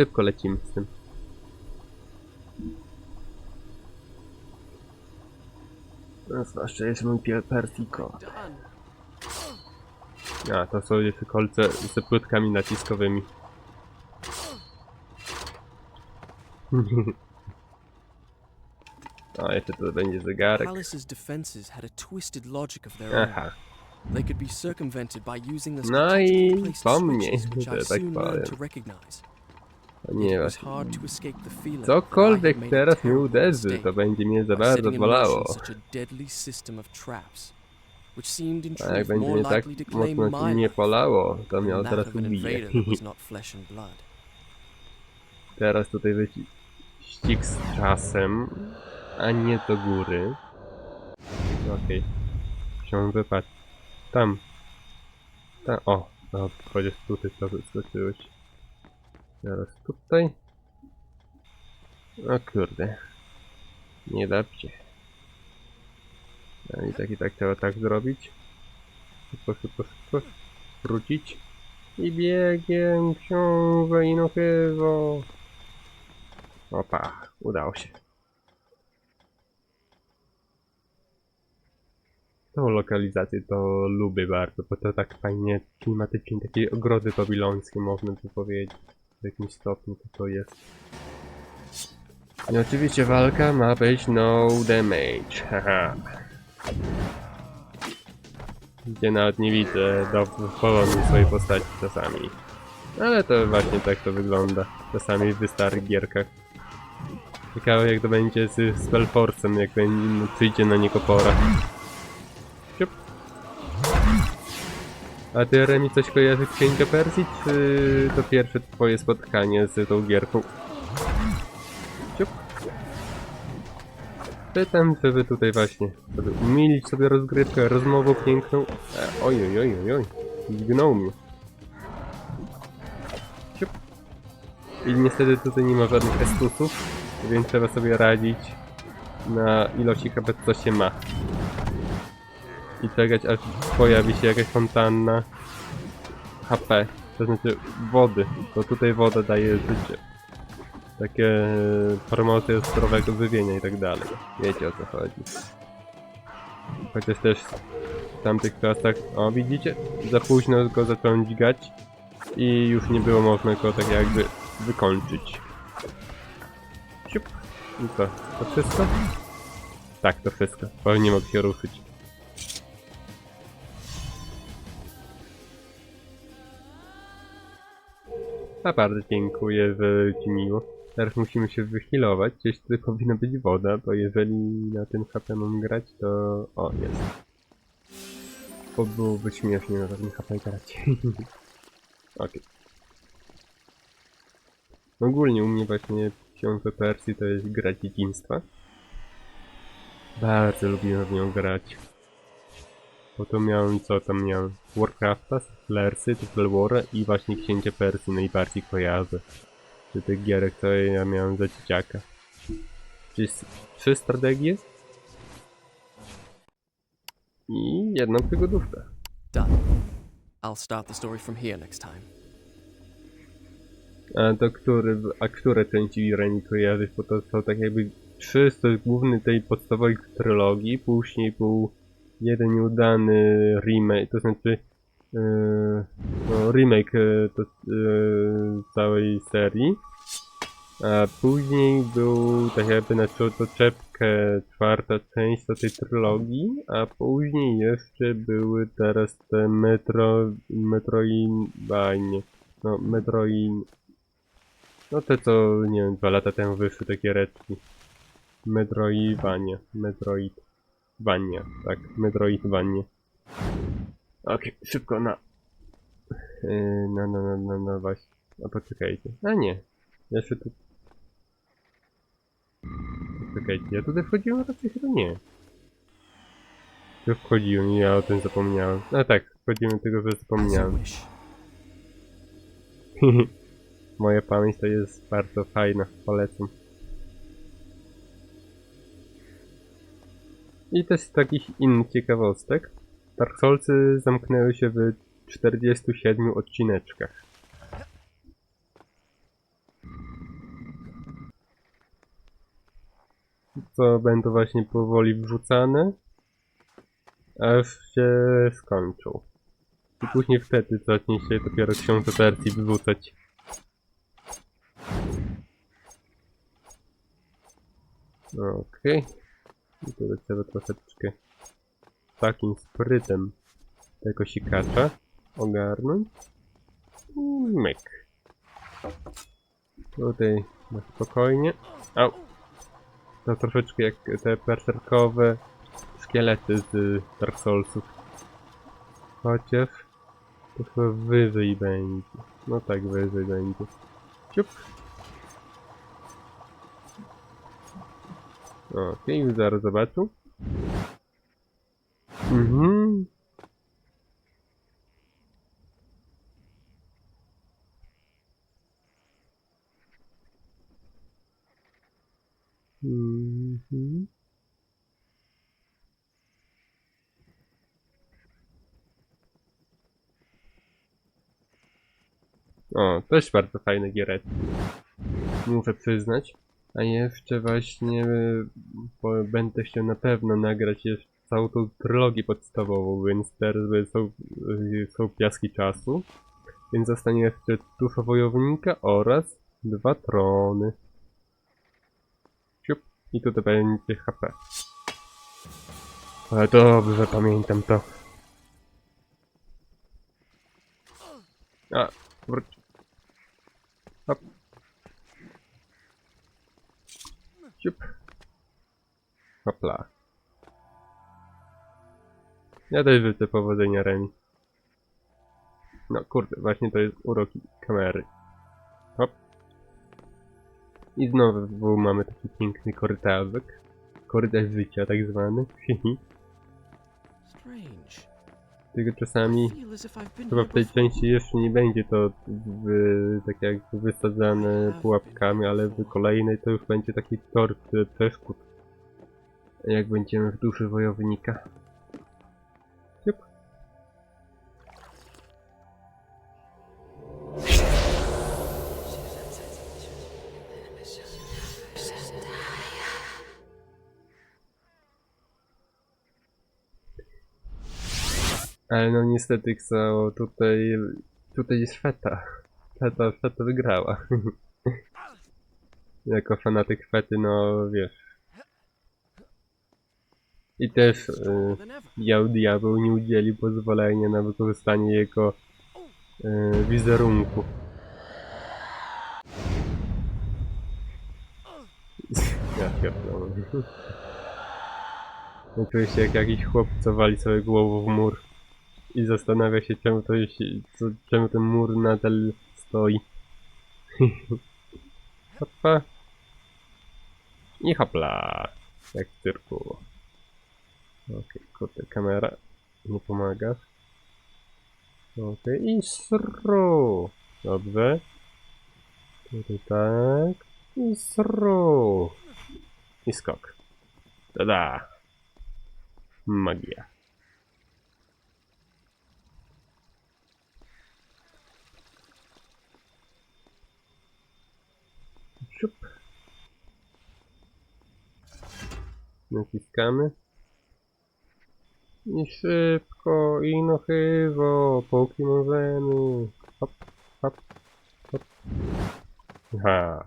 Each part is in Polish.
Szybko lecimy z tym. No, zwłaszcza jest mój piel Persiko. A, to są jeszcze kolce z płytkami naciskowymi. A, jeszcze to będzie zegarek. Palace's defenses had a twisted logic of their own. Aha. They could be circumvented by using the No i po mnie, że I tak soon learned to powiem. Nie I Cokolwiek teraz mnie terrible uderzy, to będzie mnie za bardzo bolało. a jak będzie mnie tak mocno nie polało, to mnie od razu ubije. Teraz tutaj wyścig z czasem, a nie do góry. Okej. Się wypadł. Tam. Tam. O, no, chociaż tutaj to wyskoczyłeś. Teraz tutaj. O kurde. Nie dobrze. A I tak i tak trzeba tak zrobić. Szybko, szybko, szybko. Wrócić. I biegiem książę i no chyba. Opa, udało się. Tą lokalizację to lubię bardzo, bo to tak fajnie klimatycznie, takie ogrody babilońskie można by powiedzieć. W jakimś stopniu to to jest. I oczywiście walka ma być no damage, haha. Gdzie nawet nie widzę do porządku swojej postaci czasami. Ale to właśnie tak to wygląda. Czasami w starych gierkach. Ciekawe jak to będzie z Spellforce'em, jak będzie, przyjdzie na niego pora. A ty Remi coś kojarzy Księgę Persji, czy to pierwsze twoje spotkanie z tą gierką? Siup. Pytam, żeby tutaj właśnie sobie umilić sobie rozgrywkę, rozmowę piękną. E, oj, oj, oj, oj, oj. Zgnął mnie. Siup. I niestety tutaj nie ma żadnych estusów, więc trzeba sobie radzić na ilości HP co się ma. I czekać aż pojawi się jakaś fontanna HP, to znaczy wody, bo tutaj woda daje życie. Takie promocje zdrowego żywienia i tak dalej. Wiecie o co chodzi. Chociaż też w tamtych czasach, o widzicie, za późno go zacząłem dźgać i już nie było można go tak jakby wykończyć. Siup. I co? To wszystko? Tak, to wszystko. Bo nie mogę się ruszyć. Bardzo dziękuję, że ci miło. Teraz musimy się wyhealować. Gdzieś tutaj powinna być woda, bo jeżeli na tym HP mam grać, to... O, jest. Bo byłoby śmiesznie na takim HP grać. Okej. Ogólnie u mnie właśnie książę Persji to jest gra dzieciństwa. Bardzo lubiłem w nią grać. Bo to miałem, co tam miałem? Warcrafta, Lersy, Total War i właśnie Księcia Persji najbardziej kojarzę. Z tych gierek, co ja miałem za dzieciaka. Czyli trzy strategie i jedną przygodówkę. Done. I'll start the story from here next time. A to który, a które części Reni kojarzysz? Bo to są tak jakby trzy z głównej tej podstawowej trylogii, później był jeden nieudany remake, to znaczy yy, no, remake yy, to, yy, całej serii. A później był tak jakby na czepkę czwarta część do tej trylogii, a później jeszcze były teraz te Metro, Metroidvanie, no Metroid, no te co, nie wiem, dwa lata temu wyszły takie redki. Metroidvania. Metroidvania. Tak, Metroidvania. Okej, szybko na... Yy, no, no, no, no, no właśnie. A poczekajcie. A nie. Jeszcze tu... Poczekajcie, ja tutaj wchodziłem raczej chyba nie. Tu wchodziłem i ja o tym zapomniałem. A tak, wchodziłem tylko, że zapomniałem. Moja pamięć to jest bardzo fajna, polecam. I też z takich innych ciekawostek. Dark Soulsy zamknęły się w 47 odcineczkach. Co będą właśnie powoli wrzucane, aż się skończą. I później wtedy zacznie się dopiero książę wersji wrzucać. Okej. Okay. I to trzeba troszeczkę takim sprytem tego sikacza ogarnąć. I myk. Tutaj na spokojnie. Au. To troszeczkę jak te berserkowe szkielety z Dark Soulsów. Chociaż to chyba wyżej będzie. No tak, wyżej będzie. Ciup. Okej, już zaraz zobaczył. Mhm. Mhm. O, też bardzo fajne giereczki. Muszę przyznać. A jeszcze właśnie e, bo będę chciał na pewno nagrać jeszcze całą tą trylogię podstawową, więc teraz są, e, są piaski czasu. Więc zostanie jeszcze Dusza Wojownika oraz dwa trony. Siup. I tutaj będzie HP. Ale dobrze pamiętam to. A, wróć. Hop. Siup. Hopla. Ja też życzę powodzenia Remi. No kurde, właśnie to jest uroki kamery. Hop. I znowu mamy taki piękny korytarzek. Korytarz życia tak zwany. Strange. Tylko czasami Chyba w tej części jeszcze nie będzie to w, tak jak wysadzane pułapkami, ale w kolejnej to już będzie taki tor e, przeszkód. Jak będziemy w duszy wojownika. Ale no niestety co tutaj tutaj jest Feta. Feta, Feta wygrała. jako fanatyk Fety, no wiesz. I też y. Jał Diabeł nie udzielił pozwolenia na wykorzystanie jego y, wizerunku. Ja pierdolę. No czuję się jak jakiś chłop, co wali sobie głową w mur i zastanawia się czemu to co, czemu ten mur nadal stoi. Hopa. I hopla. Jak w cyrku. Okej, kurde, kamera. Nie pomagasz. Okej, i sru. Dobrze. Tutaj tak. I sru. I skok. Tada. Magia. Siup. Naciskamy. I szybko, i no chywo, póki możemy. Hop, hop, hop. Ha.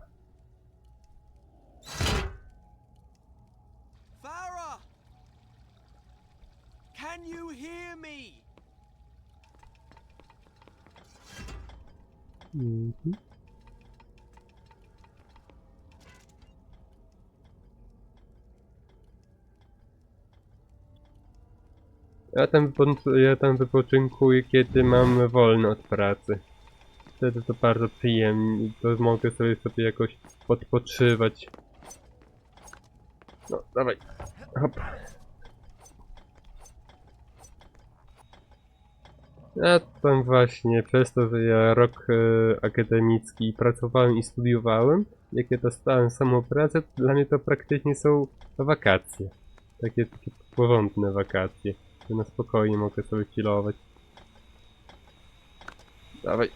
Farah! Can you hear me? Mhm. Ja tam, ja tam wypoczynkuję, kiedy mam wolne od pracy. Wtedy to bardzo przyjemnie, to mogę sobie sobie jakoś odpoczywać. No, dawaj. Hop. Ja tam właśnie, przez to, że ja rok e, akademicki pracowałem i studiowałem, jak ja dostałem samą pracę, dla mnie to praktycznie są wakacje. Takie, takie porządne wakacje, że na spokojnie mogę sobie chillować. Dawaj.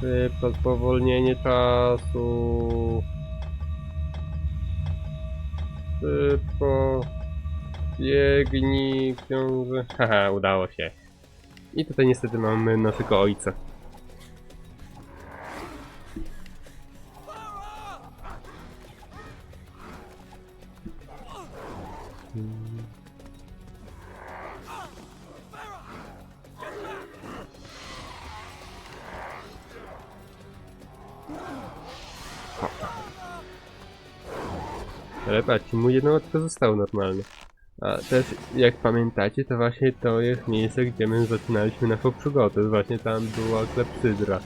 Szybko, spowolnienie czasu. Szybko. Biegnij, książę. Haha, udało się. I tutaj niestety mamy naszego ojca. Ale patrzcie, mu jedno tylko zostało normalne. A też, jak pamiętacie, to właśnie to jest miejsce, gdzie my zaczynaliśmy naszą przygodę. Właśnie tam była klepsydra.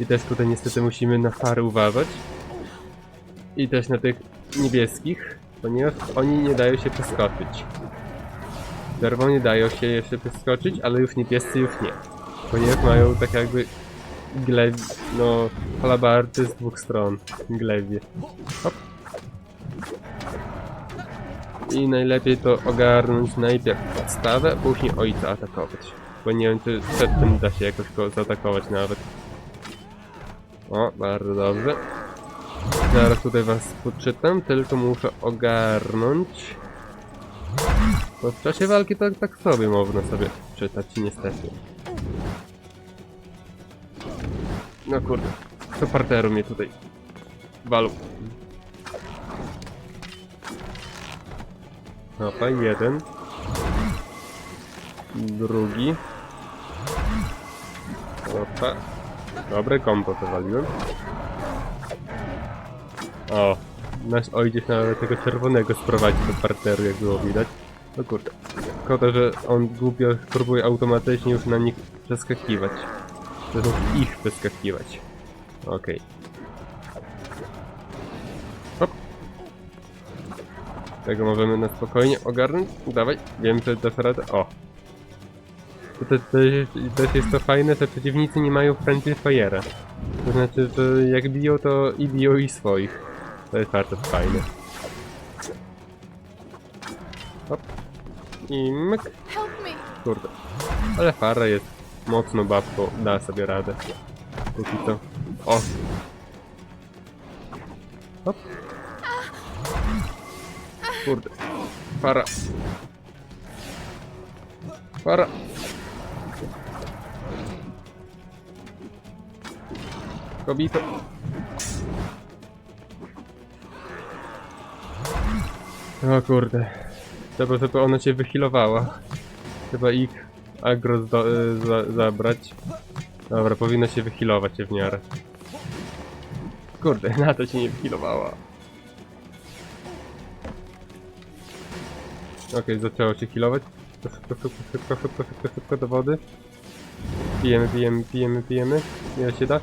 I też tutaj niestety musimy na fary uważać. I też na tych niebieskich, ponieważ oni nie dają się przeskoczyć. Czerwoni dają się jeszcze przeskoczyć, ale już niebiescy już nie. Ponieważ mają tak jakby glew... no... halabardy z dwóch stron. Glewie. Hop. I najlepiej to ogarnąć najpierw podstawę, później ojca atakować. Bo nie wiem, czy przed tym da się jakoś go zaatakować nawet. O, bardzo dobrze. Zaraz tutaj was poczytam, tylko muszę ogarnąć. Bo w czasie walki tak, tak sobie można sobie czytać, niestety. No kurde, to parteru mnie tutaj walą. Opa, jeden. Drugi. Opa. Dobre kombo zawaliłem. O, nasz ojciec nawet tego czerwonego sprowadził do parteru, jak było widać. No kurde. Szkoda, że on głupio próbuje automatycznie już na nich przeskakiwać. To znów ich przeskakiwać. Okej. Hop. Tego możemy na spokojnie ogarnąć. Dawaj, wiem, że dasz radę. O! Tutaj też, też jest to fajne, że przeciwnicy nie mają friendly fire'a. To znaczy, że jak biją, to i biją i swoich. To jest bardzo fajne. Hop. I myk. Kurde. Ale Fara jest mocno babką, da sobie radę. Póki co. O! Hop. Kurde. Fara. Fara. Kobito. O kurde. Trzeba, żeby ona się wychilowała. Chyba ich agro y, za zabrać. Dobra, powinna się wychilować w miarę. Kurde, na to się nie wychilowała. Okej, zaczęło się healować. Szybko, szybko, szybko, szybko, szybko, szybko do wody. Pijemy, pijemy, pijemy, pijemy. Ile się da?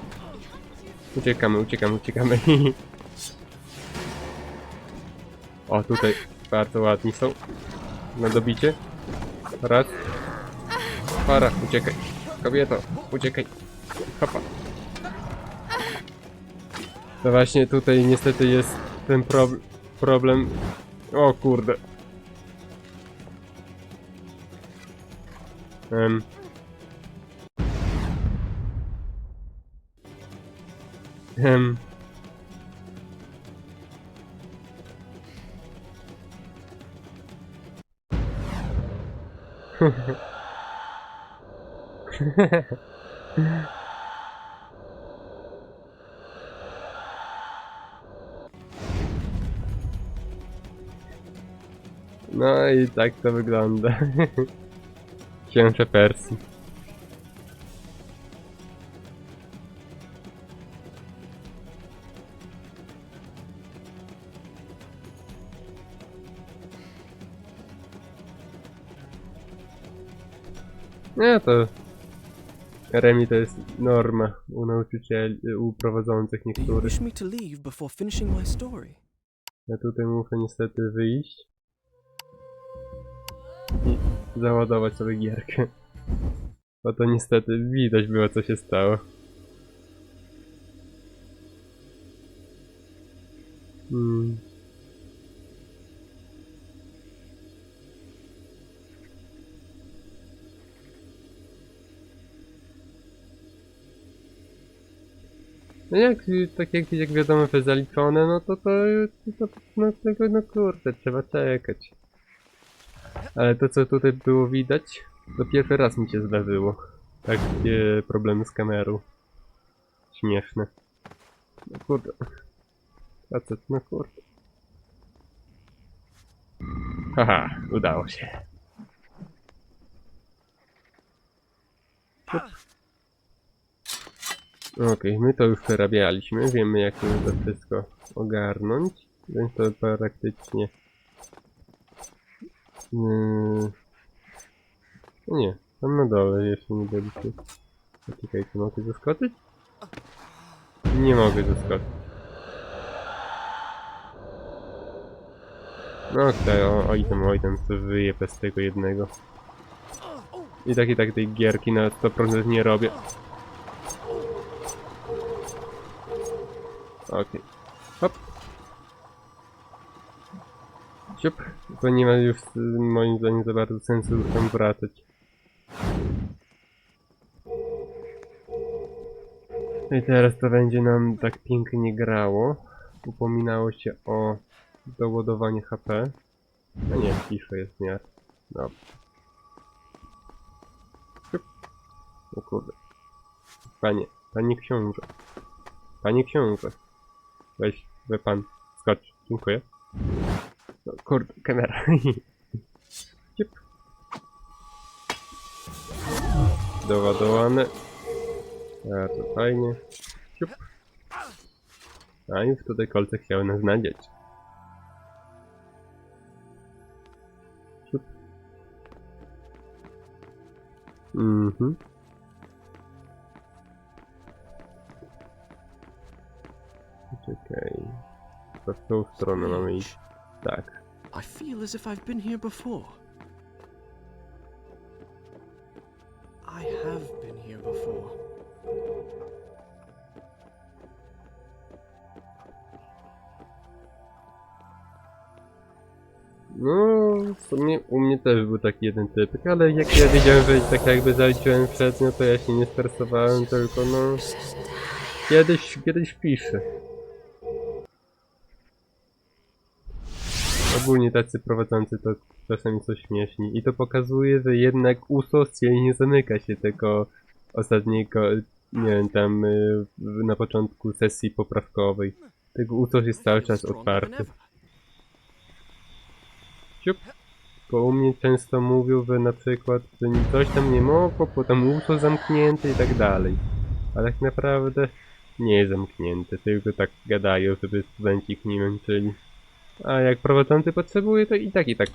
Uciekamy, uciekamy, uciekamy. o, tutaj bardzo ładni są. Na dobicie. Raz. Para, uciekaj. Kobieto, uciekaj. Hopa. To właśnie tutaj niestety jest ten prob problem. O kurde. Em. Em. No i tak to wygląda. Księże Persji. Nie, to... Remi to jest norma u nauczycieli, u prowadzących niektórych. Ja tutaj muszę niestety wyjść i załadować sobie gierkę. Bo to niestety widać było co się stało. Hmm. No jak, tak jak, jak wiadomo, że zaliczone, no to to, to, to no, tego, no kurde, trzeba czekać. Ale to co tutaj było widać, to pierwszy raz mi się zdarzyło. Takie problemy z kamerą. Śmieszne. No kurde. Facet, no kurde. Haha, udało się. Okej, my to już przerabialiśmy, wiemy jak to wszystko ogarnąć, więc to praktycznie... Yy... Nie, tam na dole jeszcze nie byliśmy. Poczekaj, czy mogę zaskoczyć? Nie mogę zaskoczyć. No o, oj tam, oj tam, co wyje bez tego jednego. I tak i tak tej gierki na 100% nie robię. Okej. Hop. Siup. To nie ma już y, moim zdaniem za bardzo sensu tam wracać. No I teraz to będzie nam tak pięknie grało. Upominało się o doładowanie HP. No nie, ciszę jest. Dobra. Siup. O kurde. Panie, panie książę. Panie książę. Weź, we pan, skocz. Dziękuję. No, kurde, kamera. Ciep. Doładowane. Bardzo fajnie. Ciup. A już tutaj kolce chciały nas nadzieć. Mhm. Czekaj. To w tą stronę mamy iść. Tak. I feel as if I've been here before. I have been here before. No, w sumie u mnie też był taki jeden typek, ale jak ja wiedziałem, że tak jakby zaliczyłem przednio, to ja się nie stresowałem, tylko no... Kiedyś, kiedyś piszę. Ogólnie tacy prowadzący to czasami są śmieszni i to pokazuje, że jednak USOS nie zamyka się tego ostatniego, nie wiem, tam y, na początku sesji poprawkowej. Tego USOS jest cały czas otwarty. Ciup. Bo u mnie często mówią, że na przykład, że coś tam nie mogło, potem uso zamknięte i tak dalej. Ale tak naprawdę nie jest zamknięte, tylko tak gadają, żeby studenci ich nie męczyli. A jak prowadzący potrzebuje, to i tak i tak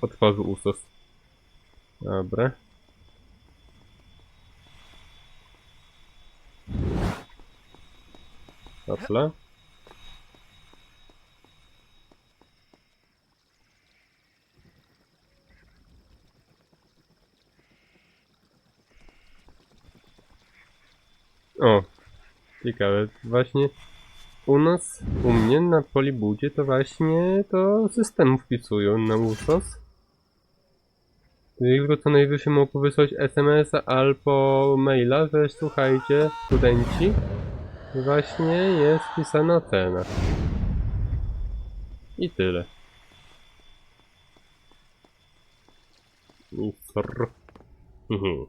otworzy usos. Dobra. Hopla. O, ciekawe. Właśnie u nas, u mnie na Polibudzie to właśnie to system wpisują na USOS. Tylko co najwyżej mogą wysłać SMS-a albo maila, że słuchajcie, studenci, właśnie jest wpisana cena. I tyle. I sorry. Mhm.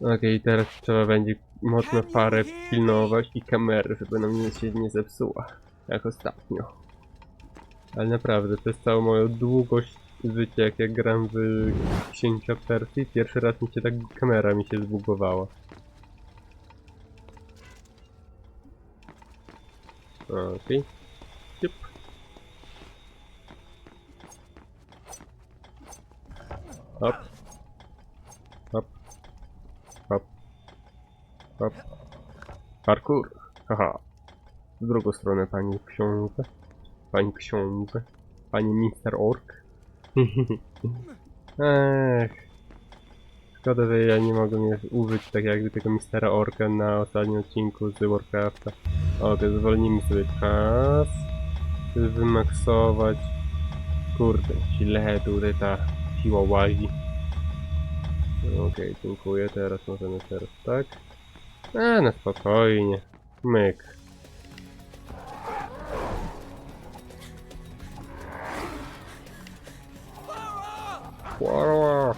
Okej, teraz trzeba będzie mocno parę pilnować i kamery, żeby nam nie się nie zepsuła. Jak ostatnio. Ale naprawdę, przez całą moją długość życia, jak ja gram w księcia Persji, pierwszy raz mi się tak kamera mi się zbugowała. Okej. Hop. Hop. Hop. Hop. Parkour. Haha. W drugą stronę, pani książę. Pani książę. Pani Mister Ork. Ech. Szkoda, że ja nie mogę mnie użyć tak jakby tego Mistera Orka na ostatnim odcinku z Warcrafta. Ok, zwolnimy sobie czas. Wymaksować. Kurde, źle tutaj ta siła łazi. Okej, dziękuję. Teraz możemy teraz tak. A, na spokojnie. Myk. Wow.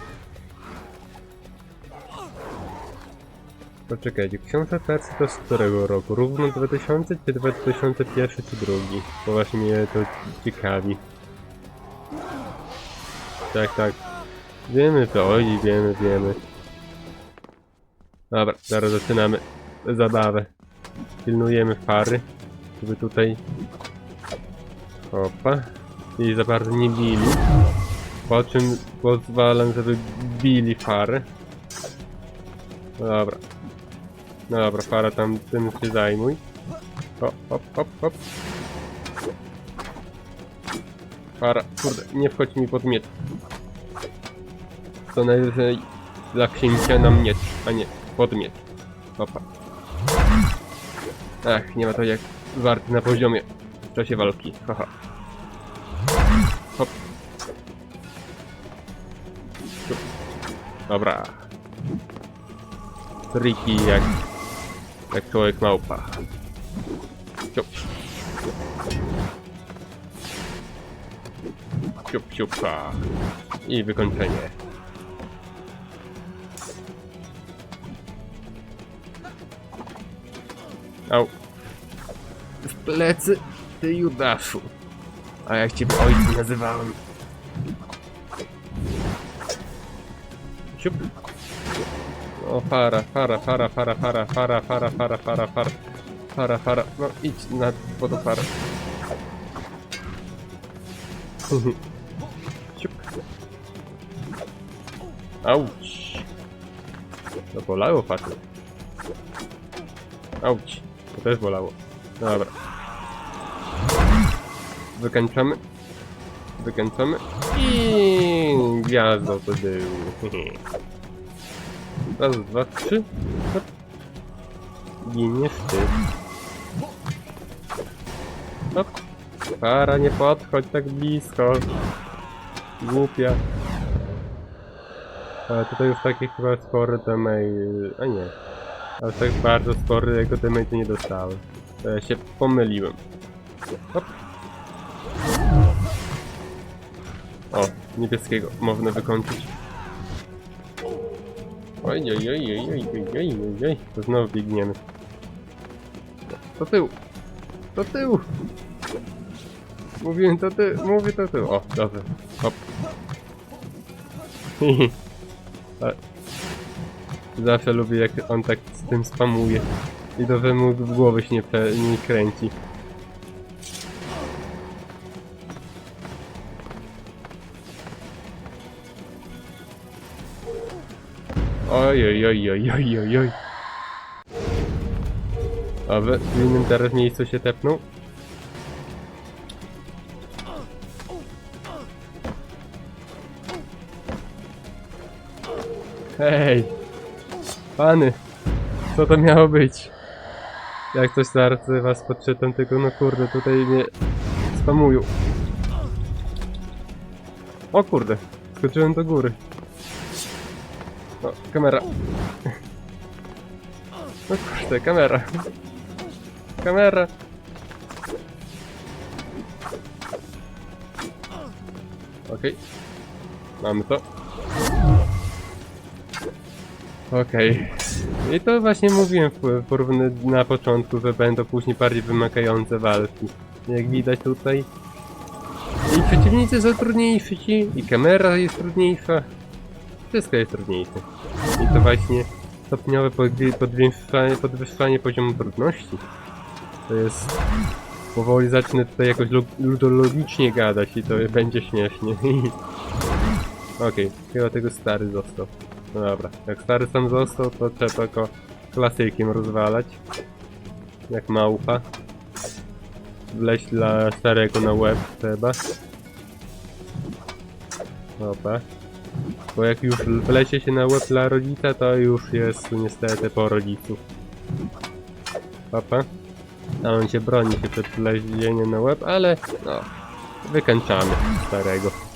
Poczekajcie, książę Persji to z którego roku? Równo 2000 czy 2001 czy drugi? Bo właśnie mnie to ciekawi. Tak, tak. Wiemy to, oj, wiemy, wiemy. Dobra, zaraz zaczynamy zabawę. Pilnujemy fary, żeby tutaj... Opa. I za bardzo nie bili. Po czym pozwalam, żeby bili fary. Dobra. Dobra, fara tam tym się zajmuj. Hop, hop, hop, hop. Fara, kurde, nie wchodź mi pod miecz. To najwyżej dla księcia na miecz, a nie miecz. Opa. Ach, nie ma to jak warty na poziomie w czasie walki. Haha. Hop. Ciup. Dobra. Triki jak jak człowiek małpa. Ciup. Ciup, ciup, a. I wykończenie. Au. W plecy, ty Judaszu. A jak ciebie ojcem nazywałem. Ciup. O, para, para, para, para, para, para, para, para, para, para. Para, para, no idź na wodoparę. Ciup. Auć. To bolało facet. Auć. To też bolało. Dobra. Wykańczamy. Wykańczamy. I gwiazdo to był. Raz, dwa, trzy. Giniesz ty. Hop. Para, nie podchodź tak blisko. Głupia. Ale tutaj już taki chyba spory damage... A nie. Ale tak bardzo spory jego damage nie dostałem. To ja się pomyliłem. Hop. O, niebieskiego można wykończyć. Oj, oj, oj, oj, oj, oj, oj, oj, oj. To znowu biegniemy. To tył! To tył! Mówiłem to ty, mówię to tył. O, dobrze. Hop. Zawsze lubię jak on tak tym spamuje. I dobrze mu w głowy się nie, nie kręci. Oj, oj, oj, oj, oj, oj, oj. A w w innym teraz miejscu się tepnął. Hej! Pany! Co to miało być? Jak coś zaraz was podczytam, tylko no kurde, tutaj mnie spamują. O kurde, skoczyłem do góry. O, kamera. No kurde, kamera. Kamera. Okej. Mamy to. Okej. I to właśnie mówiłem w na początku, że będą później bardziej wymagające walki. Jak widać tutaj. I przeciwnicy są trudniejsi, i kamera jest trudniejsza. Wszystko jest trudniejsze. I to właśnie stopniowe podwyższanie, podwyższanie poziomu trudności. To jest... Powoli zacznę tutaj jakoś lu- ludologicznie gadać i to będzie śmiesznie. Okej, chyba tego stary został. No dobra, jak stary sam został, to trzeba go klasykiem rozwalać. Jak małpa. Wleźć dla starego na łeb trzeba. Dobra. Bo jak już wlezie się na łeb dla rodzica, to już jest niestety po rodzicu. Papa. A on się broni się przed wlezieniem na łeb, ale no, wykańczamy starego.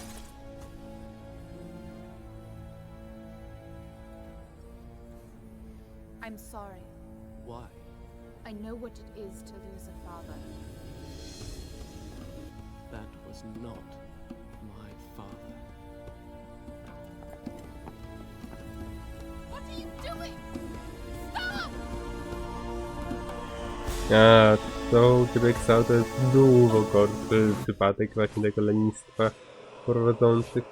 To jest dużo gorszy przypadek właśnie tego lenistwa prowadzących